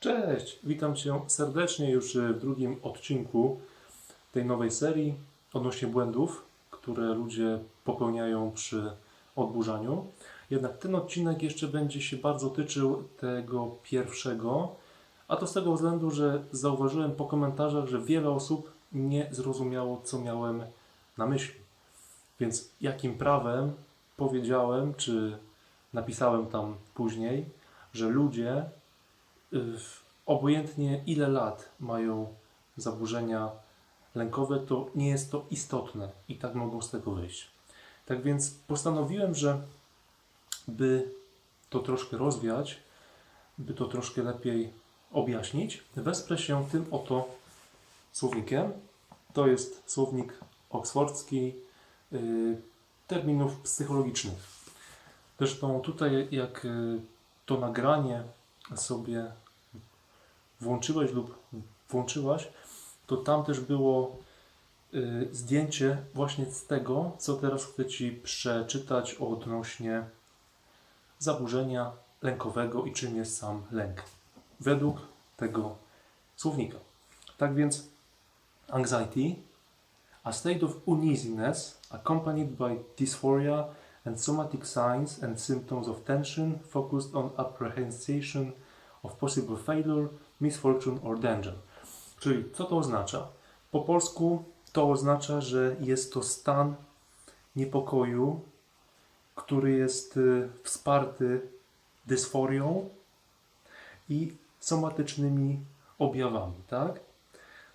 Cześć, witam Cię serdecznie już w drugim odcinku tej nowej serii odnośnie błędów, które ludzie popełniają przy odburzaniu. Jednak ten odcinek jeszcze będzie się bardzo tyczył tego pierwszego, a to z tego względu, że zauważyłem po komentarzach, że wiele osób nie zrozumiało, co miałem na myśli. Więc jakim prawem powiedziałem, czy napisałem tam później, że ludzie obojętnie ile lat mają zaburzenia lękowe, to nie jest to istotne i tak mogą z tego wyjść. Tak więc postanowiłem, że by to troszkę rozwiać, by to troszkę lepiej objaśnić, wesprę się tym oto słownikiem. To jest słownik oksfordzki y, terminów psychologicznych. Zresztą tutaj, jak y, to nagranie sobie włączyłeś lub włączyłaś, to tam też było y, zdjęcie właśnie z tego, co teraz chcę Ci przeczytać odnośnie zaburzenia lękowego i czym jest sam lęk. Według tego słownika. Tak więc anxiety, a state of uneasiness accompanied by dysphoria and somatic signs and symptoms of tension focused on apprehension of possible failure, misfortune or danger. Czyli co to oznacza? Po polsku to oznacza, że jest to stan niepokoju, który jest y, wsparty dysforią i somatycznymi objawami, tak?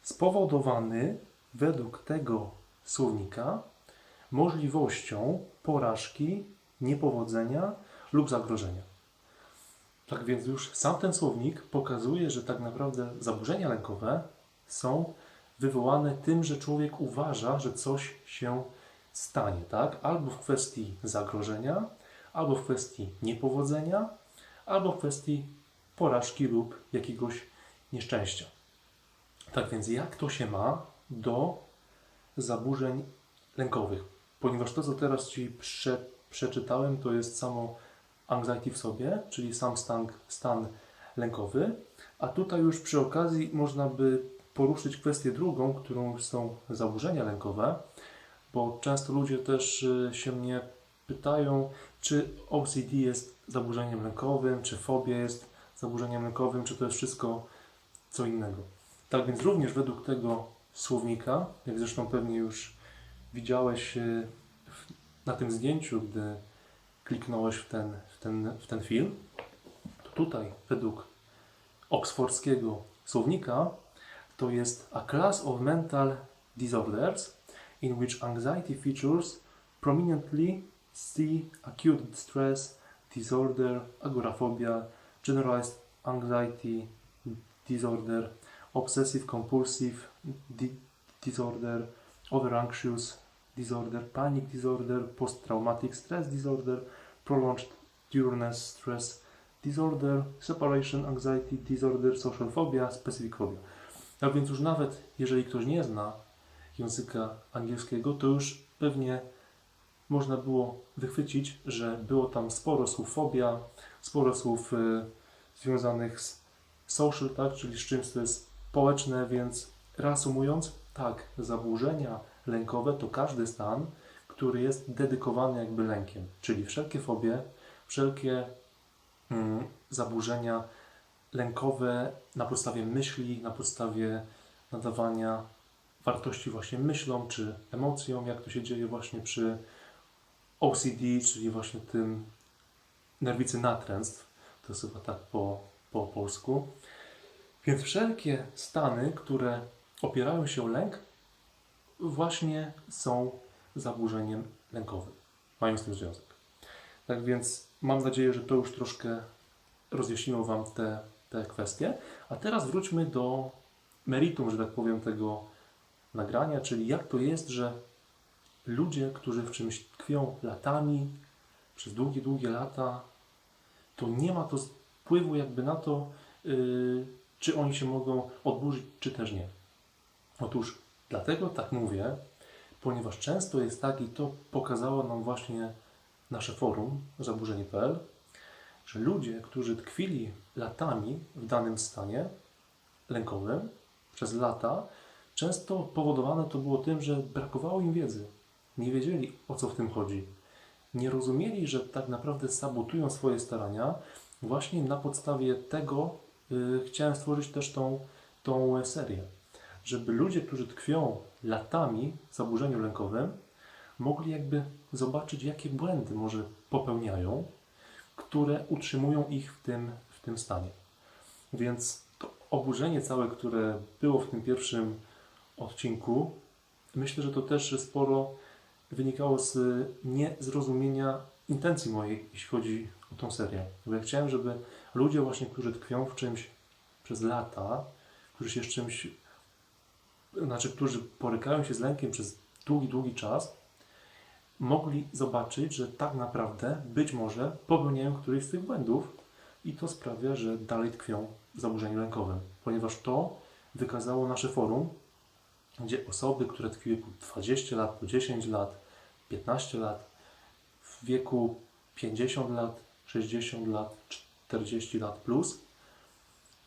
Spowodowany według tego słownika możliwością porażki, niepowodzenia lub zagrożenia. Tak więc już sam ten słownik pokazuje, że tak naprawdę zaburzenia lękowe są wywołane tym, że człowiek uważa, że coś się stanie, tak? Albo w kwestii zagrożenia, albo w kwestii niepowodzenia, albo w kwestii porażki lub jakiegoś nieszczęścia. Tak więc jak to się ma do zaburzeń lękowych? Ponieważ to, co teraz Ci prze, przeczytałem, to jest samo anxiety w sobie, czyli sam stan, stan lękowy, a tutaj już przy okazji można by poruszyć kwestię drugą, którą są zaburzenia lękowe, bo często ludzie też y, się mnie pytają, czy OCD jest zaburzeniem lękowym, czy fobia jest zaburzeniem lękowym, czy to jest wszystko co innego. Tak więc również według tego słownika, jak zresztą pewnie już widziałeś y, na tym zdjęciu, gdy kliknąłeś w ten, ten, w ten film, to tutaj według oksfordzkiego słownika to jest a class of mental disorders in which anxiety features prominently see acute distress disorder, agoraphobia, generalized anxiety disorder, obsessive compulsive di- disorder, over anxious disorder, panic disorder, post-traumatic stress disorder, prolonged diurness stress disorder, separation anxiety disorder, social phobia, specific phobia. Tak więc już nawet jeżeli ktoś nie zna języka angielskiego, to już pewnie można było wychwycić, że było tam sporo słów fobia, sporo słów y, związanych z social, tak, czyli z czymś, co jest społeczne, więc reasumując, tak, zaburzenia lękowe to każdy stan, który jest dedykowany jakby lękiem, czyli wszelkie fobie, wszelkie mm, zaburzenia lękowe na podstawie myśli, na podstawie nadawania wartości właśnie myślom czy emocjom, jak to się dzieje właśnie przy OCD, czyli właśnie tym nerwicy natręstw, to jest chyba tak po, po polsku. Więc wszelkie stany, które opierają się o lęk, właśnie są zaburzeniem lękowym. Mają z tym związek. Tak więc mam nadzieję, że to już troszkę rozjaśniło Wam te, te kwestie. A teraz wróćmy do meritum, że tak powiem, tego nagrania, czyli jak to jest, że ludzie, którzy w czymś tkwią latami, przez długie, długie lata, to nie ma to wpływu jakby na to, yy, czy oni się mogą odburzyć, czy też nie. Otóż dlatego tak mówię, ponieważ często jest tak i to pokazało nam właśnie nasze forum zaburzenie.pl, że ludzie, którzy tkwili latami w danym stanie lękowym, przez lata, często powodowane to było tym, że brakowało im wiedzy. Nie wiedzieli, o co w tym chodzi. Nie rozumieli, że tak naprawdę sabotują swoje starania. Właśnie na podstawie tego y, chciałem stworzyć też tą, tą serię. Żeby ludzie, którzy tkwią latami w zaburzeniu lękowym, mogli jakby zobaczyć, jakie błędy może popełniają, które utrzymują ich w tym, w tym stanie. Więc to oburzenie całe, które było w tym pierwszym odcinku, myślę, że to też sporo wynikało z niezrozumienia intencji mojej, jeśli chodzi o tą serię. Bo ja chciałem, żeby ludzie właśnie, którzy tkwią w czymś przez lata, którzy się z czymś, znaczy, którzy borykają się z lękiem przez długi, długi czas, mogli zobaczyć, że tak naprawdę być może popełniają któryś z tych błędów i to sprawia, że dalej tkwią w zaburzeniu lękowym, ponieważ to wykazało nasze forum, gdzie osoby, które tkwiły po 20 lat, po 10 lat, 15 lat, w wieku 50 lat, 60 lat, 40 lat plus,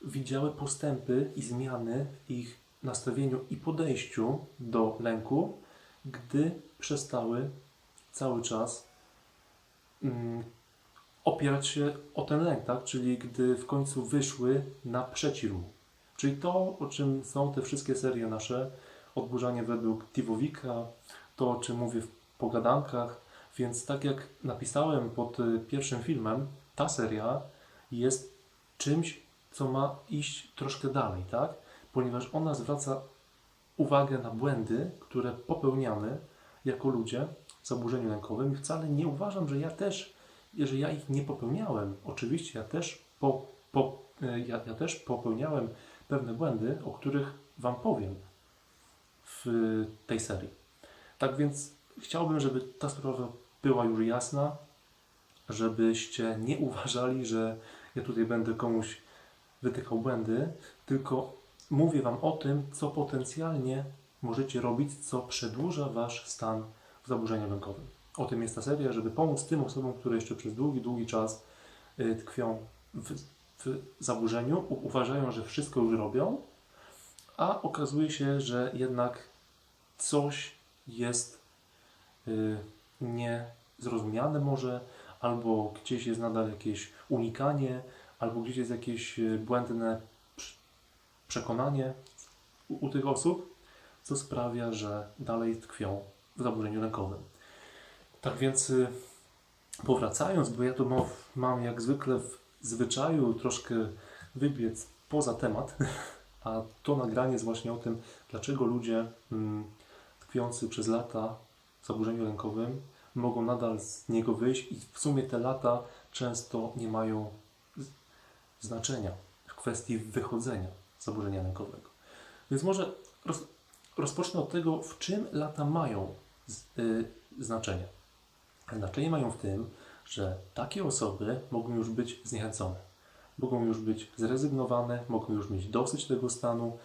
widziały postępy i zmiany w ich nastawieniu i podejściu do lęku, gdy przestały cały czas mm, opierać się o ten lęk, tak? Czyli gdy w końcu wyszły naprzeciw mu. Czyli to, o czym są te wszystkie serie nasze, odburzanie według Tivowika, to, o czym mówię w pogadankach, więc tak jak napisałem pod y, pierwszym filmem, ta seria jest czymś, co ma iść troszkę dalej, tak? Ponieważ ona zwraca uwagę na błędy, które popełniamy jako ludzie zaburzeniu lękowym i wcale nie uważam, że ja też, że ja ich nie popełniałem. Oczywiście ja też, po, po, y, ja, ja też popełniałem pewne błędy, o których Wam powiem w tej serii. Tak więc chciałbym, żeby ta sprawa była już jasna, żebyście nie uważali, że ja tutaj będę komuś wytykał błędy, tylko mówię Wam o tym, co potencjalnie możecie robić, co przedłuża Wasz stan zaburzeniu lękowym. O tym jest ta seria, żeby pomóc tym osobom, które jeszcze przez długi, długi czas y, tkwią w, w zaburzeniu, uważają, że wszystko już robią, a okazuje się, że jednak coś jest y, niezrozumiane może, albo gdzieś jest nadal jakieś unikanie, albo gdzieś jest jakieś y, błędne prz- przekonanie u, u tych osób, co sprawia, że dalej tkwią w zaburzeniu lękowym. Tak więc y, powracając, bo ja to mam, mam jak zwykle w zwyczaju troszkę wybiec poza temat, a to nagranie jest właśnie o tym, dlaczego ludzie mm, tkwiący przez lata w zaburzeniu lękowym mogą nadal z niego wyjść i w sumie te lata często nie mają znaczenia w kwestii wychodzenia z zaburzenia lękowego. Więc może roz, rozpocznę od tego, w czym lata mają y, znaczenie. Znaczenie mają w tym, że takie osoby mogą już być zniechęcone, mogą już być zrezygnowane, mogą już mieć dosyć tego stanu,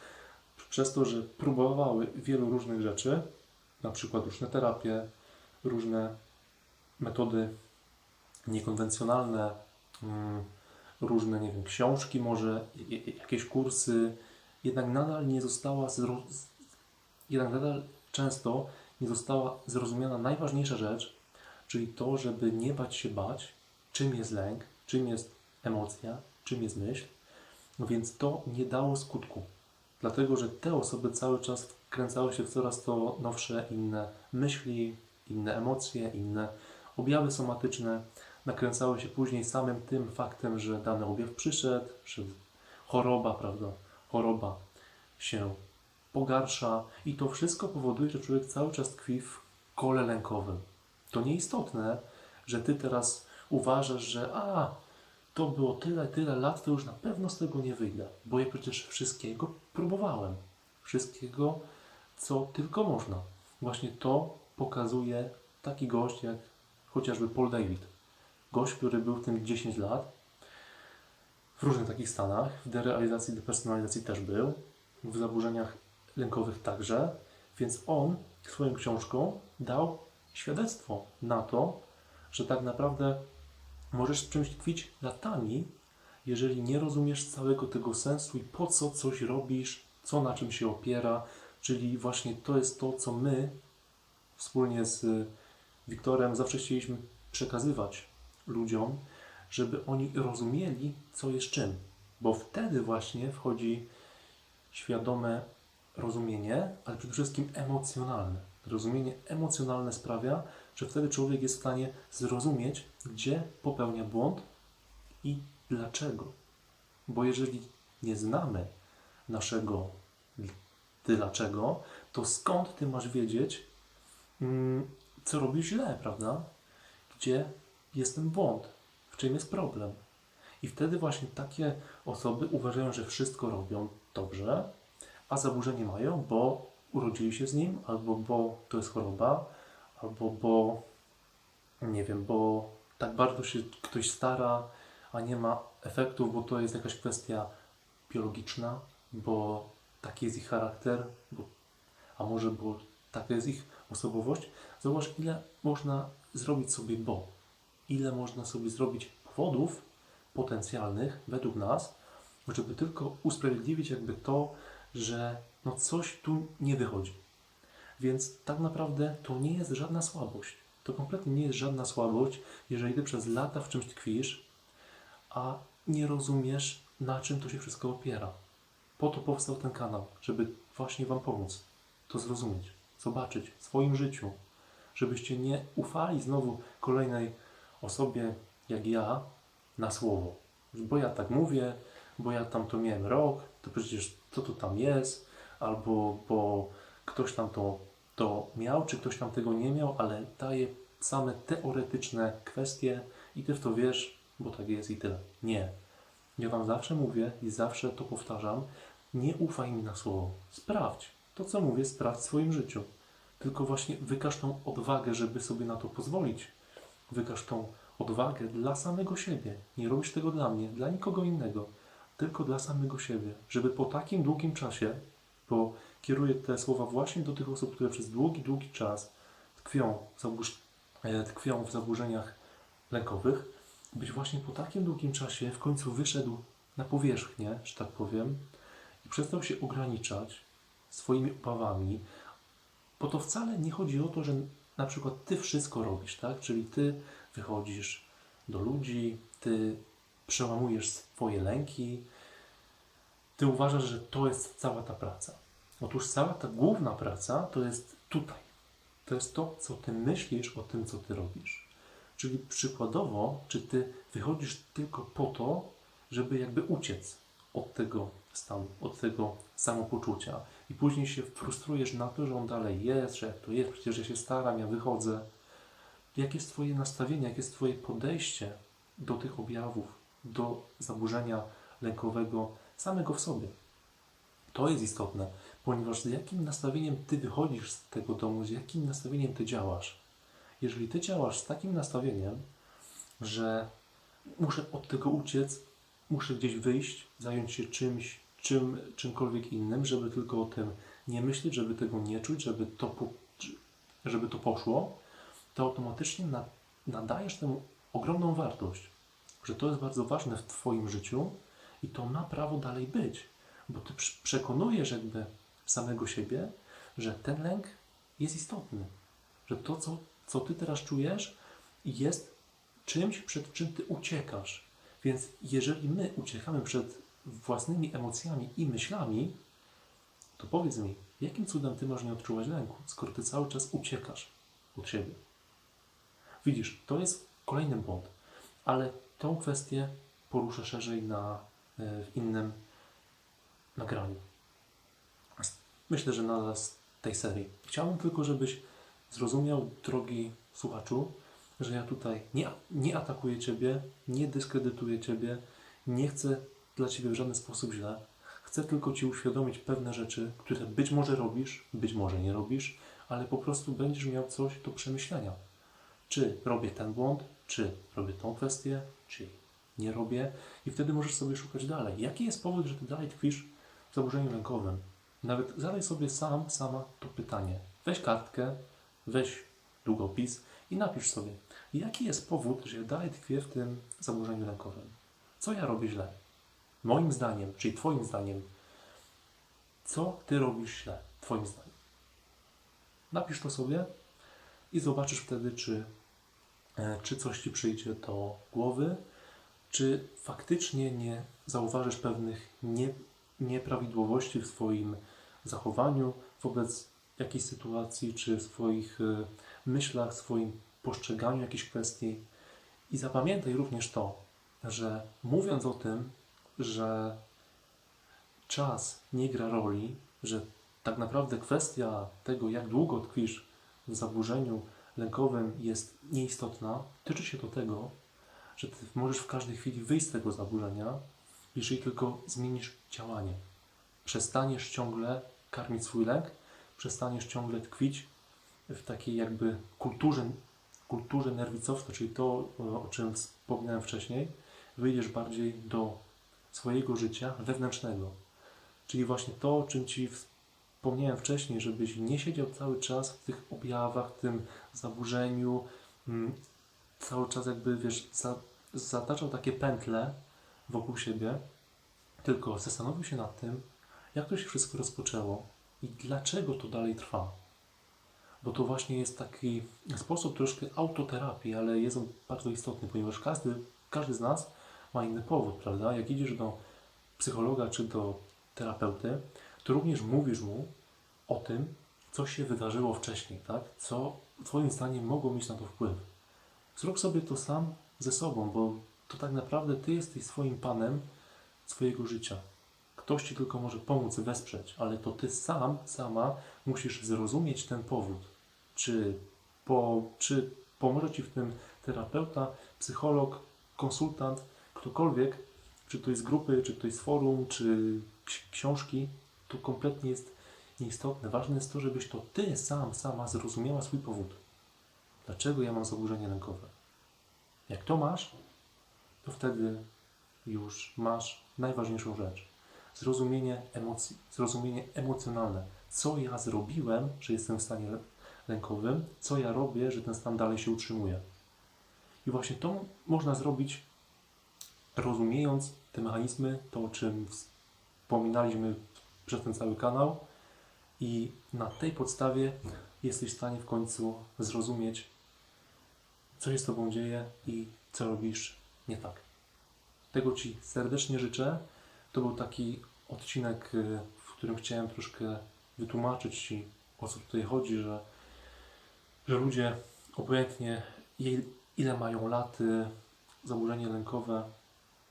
przez to, że próbowały wielu różnych rzeczy, na przykład różne terapie, różne metody niekonwencjonalne, mm, różne, nie wiem, książki może, jakieś kursy, jednak nadal nie została, jednak nadal często nie została zrozumiana najważniejsza rzecz, czyli to, żeby nie bać się bać, czym jest lęk, czym jest emocja, czym jest myśl, no więc to nie dało skutku. Dlatego, że te osoby cały czas wkręcały się w coraz to nowsze, inne myśli, inne emocje, inne objawy somatyczne. Nakręcały się później samym tym faktem, że dany objaw przyszedł, że choroba, prawda, choroba się pogarsza i to wszystko powoduje, że człowiek cały czas tkwi w kole lękowym. To nieistotne, że ty teraz uważasz, że a, to było tyle, tyle lat, to już na pewno z tego nie wyjdę, bo ja przecież wszystkiego próbowałem. Wszystkiego, co tylko można. Właśnie to pokazuje taki gość jak chociażby Paul David. Gość, który był w tym 10 lat, w różnych takich stanach, w derealizacji, depersonalizacji też był, w zaburzeniach lękowych także, więc on swoją książką dał świadectwo na to, że tak naprawdę Możesz czymś tkwić latami, jeżeli nie rozumiesz całego tego sensu i po co coś robisz, co na czym się opiera. Czyli właśnie to jest to, co my wspólnie z Wiktorem zawsze chcieliśmy przekazywać ludziom, żeby oni rozumieli, co jest czym. Bo wtedy właśnie wchodzi świadome rozumienie, ale przede wszystkim emocjonalne. Rozumienie emocjonalne sprawia, że wtedy człowiek jest w stanie zrozumieć, gdzie popełnia błąd i dlaczego. Bo jeżeli nie znamy naszego dlaczego, to skąd ty masz wiedzieć, mm, co robisz źle, prawda? Gdzie jest ten błąd, w czym jest problem. I wtedy właśnie takie osoby uważają, że wszystko robią dobrze, a zaburzenie mają, bo urodzili się z nim, albo bo to jest choroba, albo bo nie wiem, bo tak bardzo się ktoś stara, a nie ma efektów, bo to jest jakaś kwestia biologiczna, bo taki jest ich charakter, bo, a może bo taka jest ich osobowość. Zobacz, ile można zrobić sobie bo, ile można sobie zrobić powodów potencjalnych według nas, żeby tylko usprawiedliwić jakby to, że no coś tu nie wychodzi. Więc tak naprawdę to nie jest żadna słabość. To kompletnie nie jest żadna słabość, jeżeli ty przez lata w czymś tkwisz, a nie rozumiesz, na czym to się wszystko opiera. Po to powstał ten kanał, żeby właśnie Wam pomóc to zrozumieć, zobaczyć w swoim życiu, żebyście nie ufali znowu kolejnej osobie jak ja na słowo. Bo ja tak mówię, bo ja tam to miałem rok, to przecież co to tam jest, albo bo ktoś tam to, to miał, czy ktoś tam tego nie miał, ale daje same teoretyczne kwestie i ty w to wiesz, bo tak jest i tyle. Nie. Ja Wam zawsze mówię i zawsze to powtarzam, nie ufaj mi na słowo. Sprawdź. To, co mówię, sprawdź w swoim życiu. Tylko właśnie wykaż tą odwagę, żeby sobie na to pozwolić. Wykaż tą odwagę dla samego siebie. Nie robisz tego dla mnie, dla nikogo innego, tylko dla samego siebie. Żeby po takim długim czasie, bo kieruję te słowa właśnie do tych osób, które przez długi, długi czas tkwią w, zaburz- e, tkwią w zaburzeniach lękowych, być właśnie po takim długim czasie w końcu wyszedł na powierzchnię, że tak powiem, i przestał się ograniczać swoimi obawami, bo to wcale nie chodzi o to, że na przykład ty wszystko robisz, tak? Czyli ty wychodzisz do ludzi, ty przełamujesz swoje lęki, ty uważasz, że to jest cała ta praca. Otóż cała ta główna praca to jest tutaj. To jest to, co ty myślisz o tym, co ty robisz. Czyli przykładowo, czy ty wychodzisz tylko po to, żeby jakby uciec od tego stanu, od tego samopoczucia i później się frustrujesz na to, że on dalej jest, że to jest, przecież ja się staram, ja wychodzę. Jakie jest Twoje nastawienie, jakie jest Twoje podejście do tych objawów, do zaburzenia lękowego samego w sobie? To jest istotne, ponieważ z jakim nastawieniem Ty wychodzisz z tego domu, z jakim nastawieniem Ty działasz. Jeżeli Ty działasz z takim nastawieniem, że muszę od tego uciec, muszę gdzieś wyjść, zająć się czymś, czym, czymkolwiek innym, żeby tylko o tym nie myśleć, żeby tego nie czuć, żeby to, żeby to poszło, to automatycznie na, nadajesz temu ogromną wartość, że to jest bardzo ważne w Twoim życiu i to ma prawo dalej być, bo Ty przekonujesz jakby samego siebie, że ten lęk jest istotny, że to, co, co Ty teraz czujesz, jest czymś, przed czym Ty uciekasz. Więc jeżeli my uciekamy przed własnymi emocjami i myślami, to powiedz mi, jakim cudem Ty masz nie odczuwać lęku, skoro Ty cały czas uciekasz od siebie? Widzisz, to jest kolejny błąd, ale tą kwestię poruszę szerzej na, e, w innym nagraniu. Myślę, że na tej serii. Chciałbym tylko, żebyś zrozumiał, drogi słuchaczu, że ja tutaj nie, nie atakuję Ciebie, nie dyskredytuję Ciebie, nie chcę dla Ciebie w żaden sposób źle. Chcę tylko Ci uświadomić pewne rzeczy, które być może robisz, być może nie robisz, ale po prostu będziesz miał coś do przemyślenia. Czy robię ten błąd, czy robię tą kwestię, czy nie robię. I wtedy możesz sobie szukać dalej. Jaki jest powód, że Ty dalej tkwisz w zaburzeniu lękowym? Nawet zadaj sobie sam, sama to pytanie. Weź kartkę, weź długopis I napisz sobie, jaki jest powód, że ja dalej tkwię w tym zaburzeniu lękowym. Co ja robię źle? Moim zdaniem, czyli Twoim zdaniem, co Ty robisz źle, Twoim zdaniem? Napisz to sobie i zobaczysz wtedy, czy, czy coś Ci przyjdzie do głowy, czy faktycznie nie zauważysz pewnych nie, nieprawidłowości w swoim zachowaniu wobec jakiejś sytuacji, czy w swoich e, myślach, swoim postrzeganiu jakichś kwestii. I zapamiętaj również to, że mówiąc o tym, że czas nie gra roli, że tak naprawdę kwestia tego, jak długo tkwisz w zaburzeniu lękowym jest nieistotna, tyczy się to tego, że ty możesz w każdej chwili wyjść z tego zaburzenia, jeżeli tylko zmienisz działanie. Przestaniesz ciągle karmić swój lęk, przestaniesz ciągle tkwić w takiej jakby kulturze, kulturze nerwicowskiej, czyli to, o czym wspominałem wcześniej, wyjdziesz bardziej do swojego życia wewnętrznego. Czyli właśnie to, o czym Ci wspomniałem wcześniej, żebyś nie siedział cały czas w tych objawach, w tym zaburzeniu, mm, cały czas jakby, wiesz, za, zataczał takie pętle wokół siebie, tylko zastanowił się nad tym, jak to się wszystko rozpoczęło i dlaczego to dalej trwa. Bo to właśnie jest taki sposób troszkę autoterapii, ale jest on bardzo istotny, ponieważ każdy, każdy z nas ma inny powód, prawda? Jak idziesz do psychologa czy do terapeuty, to również mówisz mu o tym, co się wydarzyło wcześniej, tak? Co Twoim zdaniem mogło mieć na to wpływ. Zrób sobie to sam ze sobą, bo to tak naprawdę Ty jesteś swoim panem swojego życia. Ktoś Ci tylko może pomóc, wesprzeć, ale to Ty sam, sama musisz zrozumieć ten powód. Czy, po, czy pomoże Ci w tym terapeuta, psycholog, konsultant, ktokolwiek, czy to jest grupy, czy to jest forum, czy ksi- książki, to kompletnie jest nieistotne. Ważne jest to, żebyś to Ty sam, sama zrozumiała swój powód. Dlaczego ja mam zaburzenie lękowe? Jak to masz, to wtedy już masz najważniejszą rzecz. Zrozumienie emocji, zrozumienie emocjonalne. Co ja zrobiłem, że jestem w stanie lę- lękowym, co ja robię, że ten stan dalej się utrzymuje. I właśnie to można zrobić rozumiejąc te mechanizmy, to o czym wspominaliśmy przez ten cały kanał i na tej podstawie jesteś w stanie w końcu zrozumieć, co się z Tobą dzieje i co robisz nie tak. Tego Ci serdecznie życzę. To był taki odcinek, y, w którym chciałem troszkę wytłumaczyć Ci, o co tutaj chodzi, że, że ludzie obojętnie ile mają lat, y, zaburzenie lękowe,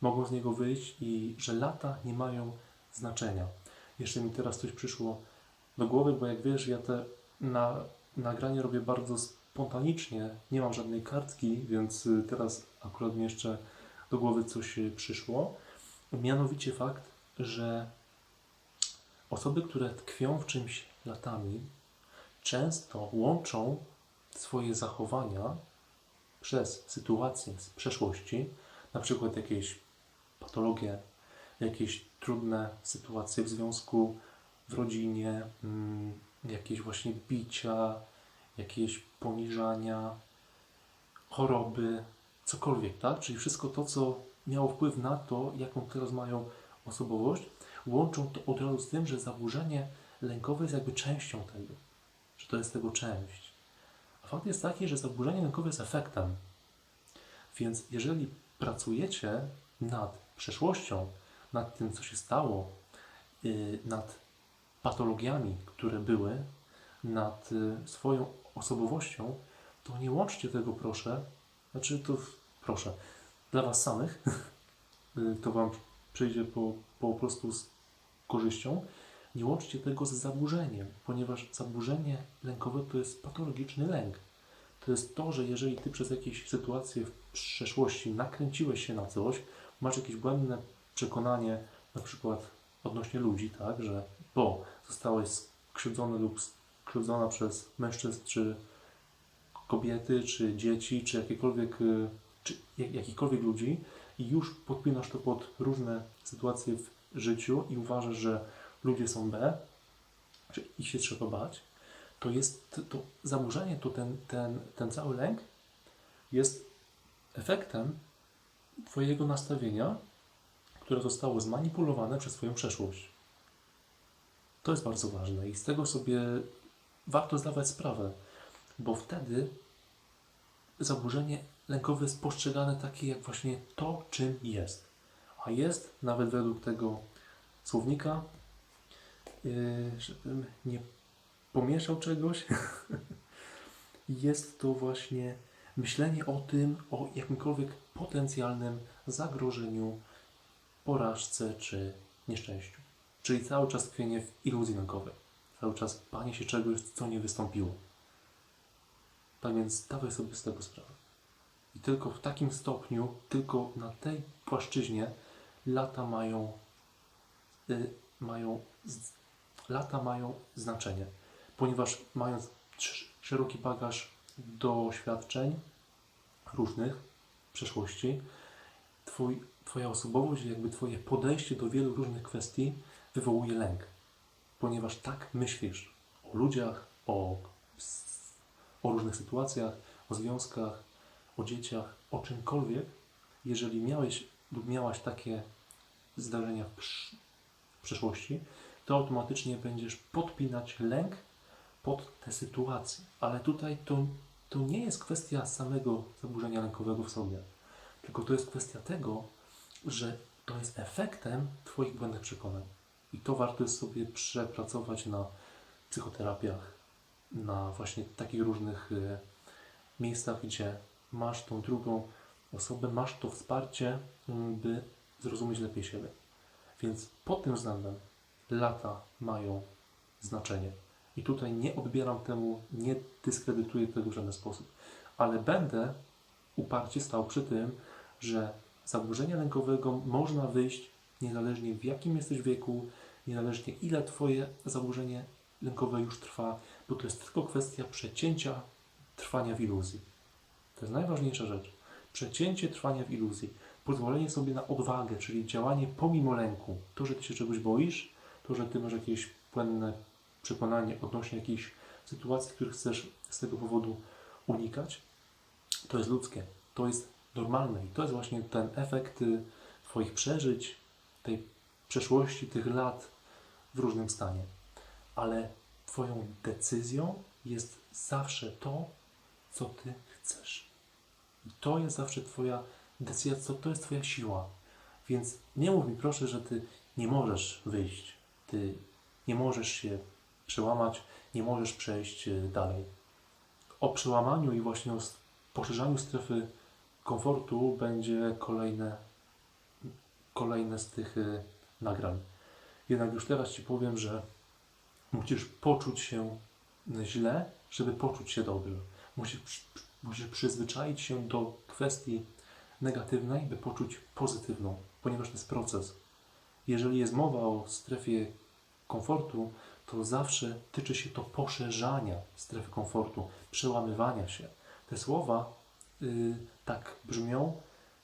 mogą z niego wyjść i że lata nie mają znaczenia. Jeszcze mi teraz coś przyszło do głowy, bo jak wiesz, ja te na, nagrania robię bardzo spontanicznie, nie mam żadnej kartki, więc y, teraz akurat mi jeszcze do głowy coś y, przyszło. Mianowicie fakt, że osoby, które tkwią w czymś latami, często łączą swoje zachowania przez sytuacje z przeszłości, na przykład jakieś patologie, jakieś trudne sytuacje w związku, w rodzinie, mm, jakieś właśnie bicia, jakieś poniżania, choroby, cokolwiek, tak? Czyli wszystko to, co miało wpływ na to, jaką teraz mają osobowość, łączą to od razu z tym, że zaburzenie lękowe jest jakby częścią tego, że to jest tego część. A fakt jest taki, że zaburzenie lękowe jest efektem. Więc jeżeli pracujecie nad przeszłością, nad tym, co się stało, yy, nad patologiami, które były, nad y, swoją osobowością, to nie łączcie tego, proszę. Znaczy, to proszę, dla Was samych, y, to Wam przyjdzie po, po prostu z korzyścią. Nie łączcie tego z zaburzeniem, ponieważ zaburzenie lękowe to jest patologiczny lęk. To jest to, że jeżeli Ty przez jakieś sytuacje w przeszłości nakręciłeś się na coś, masz jakieś błędne przekonanie, na przykład odnośnie ludzi, tak, że bo zostałeś skrzywdzony lub skrzywdzona przez mężczyzn, czy kobiety, czy dzieci, czy jakiekolwiek, y, czy jak- jakichkolwiek ludzi i już podpinasz to pod różne sytuacje w życiu i uważasz, że ludzie są B, że ich się trzeba bać, to jest to zaburzenie, to ten, ten, ten cały lęk jest efektem Twojego nastawienia, które zostało zmanipulowane przez Twoją przeszłość. To jest bardzo ważne i z tego sobie warto zdawać sprawę, bo wtedy zaburzenie lękowe jest postrzegane takie jak właśnie to, czym jest. A jest, nawet według tego słownika, yy, żebym nie pomieszał czegoś, jest to właśnie myślenie o tym, o jakimkolwiek potencjalnym zagrożeniu, porażce czy nieszczęściu. Czyli cały czas tkwienie w iluzji lękowej. Cały czas banie się czegoś, co nie wystąpiło. Tak więc zdawaj sobie z tego sprawę. I tylko w takim stopniu, tylko na tej płaszczyźnie lata mają, y, mają z, lata mają znaczenie. Ponieważ mając sz- szeroki bagaż doświadczeń różnych w przeszłości, twój, Twoja osobowość, jakby Twoje podejście do wielu różnych kwestii wywołuje lęk. Ponieważ tak myślisz o ludziach, o, o różnych sytuacjach, o związkach, o dzieciach, o czymkolwiek, jeżeli miałeś lub miałaś takie zdarzenia w, w przeszłości, to automatycznie będziesz podpinać lęk pod te sytuacje. Ale tutaj to, to nie jest kwestia samego zaburzenia lękowego w sobie, tylko to jest kwestia tego, że to jest efektem Twoich błędnych przekonań. I to warto jest sobie przepracować na psychoterapiach, na właśnie takich różnych y, miejscach, gdzie masz tą drugą osobę, masz to wsparcie, mm, by zrozumieć lepiej siebie. Więc pod tym względem lata mają znaczenie. I tutaj nie odbieram temu, nie dyskredytuję tego w żaden sposób, ale będę uparcie stał przy tym, że zaburzenia lękowego można wyjść niezależnie w jakim jesteś wieku, niezależnie ile Twoje zaburzenie lękowe już trwa, bo to jest tylko kwestia przecięcia trwania w iluzji. To jest najważniejsza rzecz. Przecięcie trwania w iluzji. Pozwolenie sobie na odwagę, czyli działanie pomimo lęku. To, że Ty się czegoś boisz, to, że Ty masz jakieś błędne przekonanie odnośnie jakichś sytuacji, których chcesz z tego powodu unikać, to jest ludzkie. To jest normalne i to jest właśnie ten efekt y, Twoich przeżyć, tej przeszłości, tych lat w różnym stanie. Ale Twoją decyzją jest zawsze to, co Ty chcesz. I to jest zawsze Twoja decyzja, co to jest Twoja siła. Więc nie mów mi proszę, że Ty nie możesz wyjść. Ty nie możesz się przełamać, nie możesz przejść y, dalej. O przełamaniu i właśnie o poszerzaniu strefy komfortu będzie kolejne, kolejne z tych y, nagrań. Jednak już teraz Ci powiem, że musisz poczuć się źle, żeby poczuć się dobrze. Musisz, musisz przyzwyczaić się do kwestii negatywnej, by poczuć pozytywną, ponieważ to jest proces. Jeżeli jest mowa o strefie komfortu, to zawsze tyczy się to poszerzania strefy komfortu, przełamywania się. Te słowa y, tak brzmią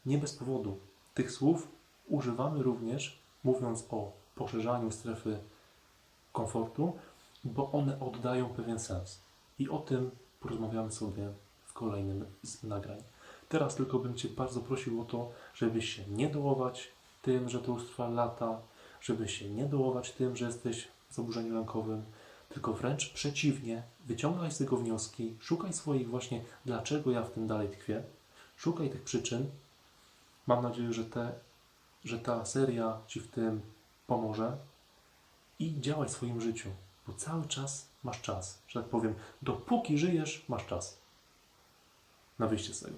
nie bez powodu. Tych słów używamy również mówiąc o poszerzaniu strefy komfortu, bo one oddają pewien sens. I o tym porozmawiamy sobie w kolejnym z nagrań. Teraz tylko bym Cię bardzo prosił o to, żebyś się nie dołować tym, że to już trwa lata, żeby się nie dołować tym, że jesteś w zaburzeniu lękowym, tylko wręcz przeciwnie, wyciągaj z tego wnioski, szukaj swoich właśnie, dlaczego ja w tym dalej tkwię, szukaj tych przyczyn. Mam nadzieję, że, te, że ta seria Ci w tym pomoże i działaj w swoim życiu, bo cały czas masz czas, że tak powiem, dopóki żyjesz, masz czas na wyjście z tego.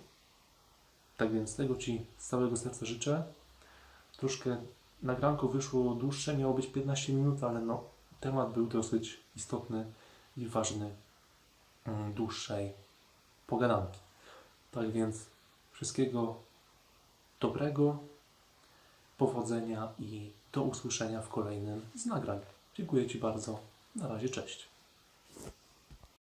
Tak więc tego Ci z całego serca życzę. Troszkę nagranko wyszło dłuższe, miało być 15 minut, ale no, temat był dosyć istotny i ważny mm, dłuższej pogadanki. Tak więc wszystkiego dobrego, powodzenia i do usłyszenia w kolejnym z nagrań. Dziękuję Ci bardzo. Na razie, cześć.